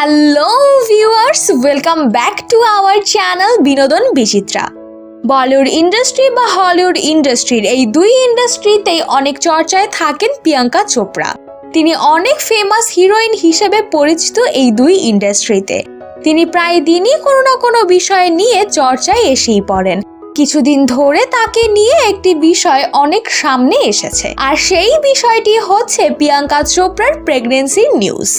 Hello viewers welcome back to our channel বিনোদন বিচিত্রা Bollywood industry বা Hollywood ইন্ডাস্ট্রির এই দুই ইন্ডাস্ট্রিতেই অনেক চর্চায় থাকেন প্রিয়াঙ্কা চোপড়া। তিনি অনেক ফেমাস হিরোইন হিসেবে পরিচিত এই দুই ইন্ডাস্ট্রিতে তিনি প্রায় দিনই কোনো না কোনো বিষয় নিয়ে চর্চায় এসেই পড়েন। কিছুদিন ধরে তাকে নিয়ে একটি বিষয় অনেক সামনে এসেছে। আর সেই বিষয়টি হচ্ছে প্রিয়াঙ্কা চোপড়ার প্রেগনেন্সির নিউজ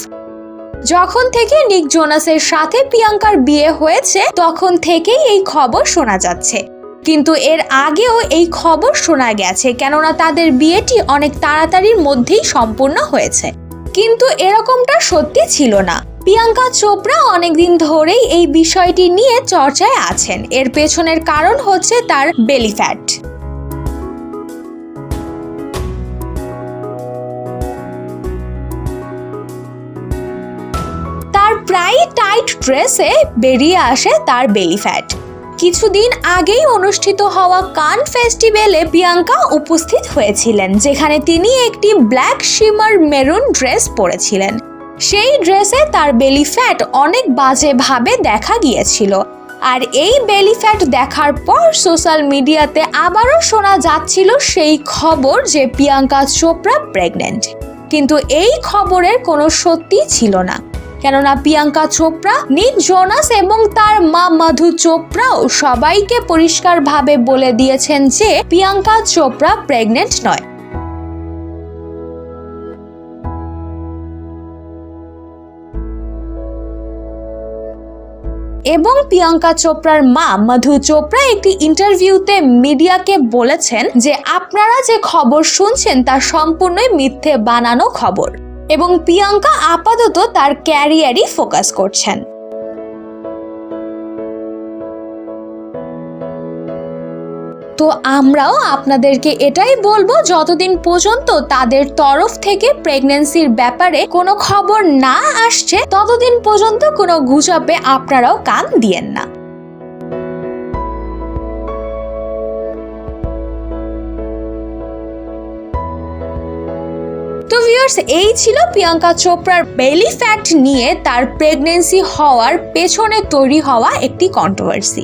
যখন থেকে নিক জোনাসের সাথে প্রিয়াঙ্কার বিয়ে হয়েছে, তখন থেকেই এই খবর শোনা যাচ্ছে। কিন্তু এর আগেও এই খবর শোনা গেছে, কেননা তাদের বিয়েটি অনেক তাড়াতাড়ির মধ্যেই সম্পূর্ণ হয়েছে। কিন্তু এরকমটা সত্যি ছিল না। প্রিয়াঙ্কা চোপড়া অনেকদিন ধরেই এই বিষয়টি নিয়ে চর্চায় আছেন। এর পেছনের কারণ হচ্ছে তার বেলি প্রায় টাইট ড্রেসে বেরিয়ে আসে তার বেলি ফ্যাট। কিছুদিন আগেই অনুষ্ঠিত হওয়া কান ফেস্টিভ্যালে প্রিয়াঙ্কা উপস্থিত হয়েছিলেন, যেখানে তিনি একটি ব্ল্যাক শিমার মেরুন ড্রেস পরেছিলেন। সেই ড্রেসে তার বেলি ফ্যাট অনেক বাজেভাবে দেখা গিয়েছিল। আর এই বেলি ফ্যাট দেখার পর সোশ্যাল মিডিয়াতে আবারও শোনা যাচ্ছিল সেই খবর যে প্রিয়াঙ্কা চোপড়া প্রেগনেন্ট কিন্তু এই খবরের কোনো সত্যি ছিল না। কেননা প্রিয়াঙ্কা চোপড়া নিক জোনাস এবং তার মা মধু চোপড়াও সবাইকে পরিষ্কারভাবে বলে দিয়েছেন যে প্রিয়াঙ্কা চোপড়া প্রেগনেন্ট নয়। এবং প্রিয়াঙ্কা চোপড়ার মা মধু চোপড়া একটি ইন্টারভিউতে মিডিয়াকে বলেছেন যে, আপনারা যে খবর শুনছেন তা সম্পূর্ণই মিথ্যে বানানো খবর। এবং প্রিয়াঙ্কা আপাতত তার ক্যারিয়ারই ফোকাস করছেন। তো আমরাও আপনাদেরকে এটাই বলব, যতদিন পর্যন্ত তাদের তরফ থেকে প্রেগনেন্সির ব্যাপারে কোনো খবর না আসছে, ততদিন পর্যন্ত কোনো গুজবে আপনারাও কান দিয়েন না। ভিউয়ার্স এই ছিল প্রিয়াঙ্কা চোপড়ার বেলি ফ্যাট নিয়ে তার প্রেগনেন্সি হওয়ার পেছনে তৈরি হওয়া একটি কন্ট্রোভার্সি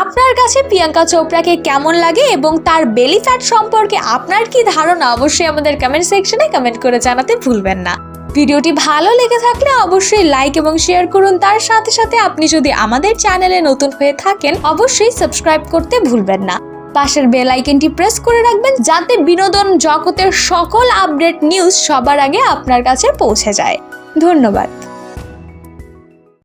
আপনার কাছে প্রিয়াঙ্কা চোপড়াকে কেমন লাগে এবং তার বেলি ফ্যাট সম্পর্কে আপনার কি ধারণা অবশ্যই আমাদের কমেন্ট সেকশনে কমেন্ট করে জানাতে ভুলবেন না। ভিডিওটি ভালো লেগে থাকলে অবশ্যই লাইক এবং শেয়ার করুন। তার সাথে সাথে আপনি যদি আমাদের চ্যানেলে নতুন হয়ে থাকেন, অবশ্যই সাবস্ক্রাইব করতে ভুলবেন না। পাশের বেল আইকনটি প্রেস করে রাখবেন যাতে বিনোদন জগতের সকল আপডেট নিউজ সবার আগে আপনার কাছে পৌঁছে যায়। ধন্যবাদ।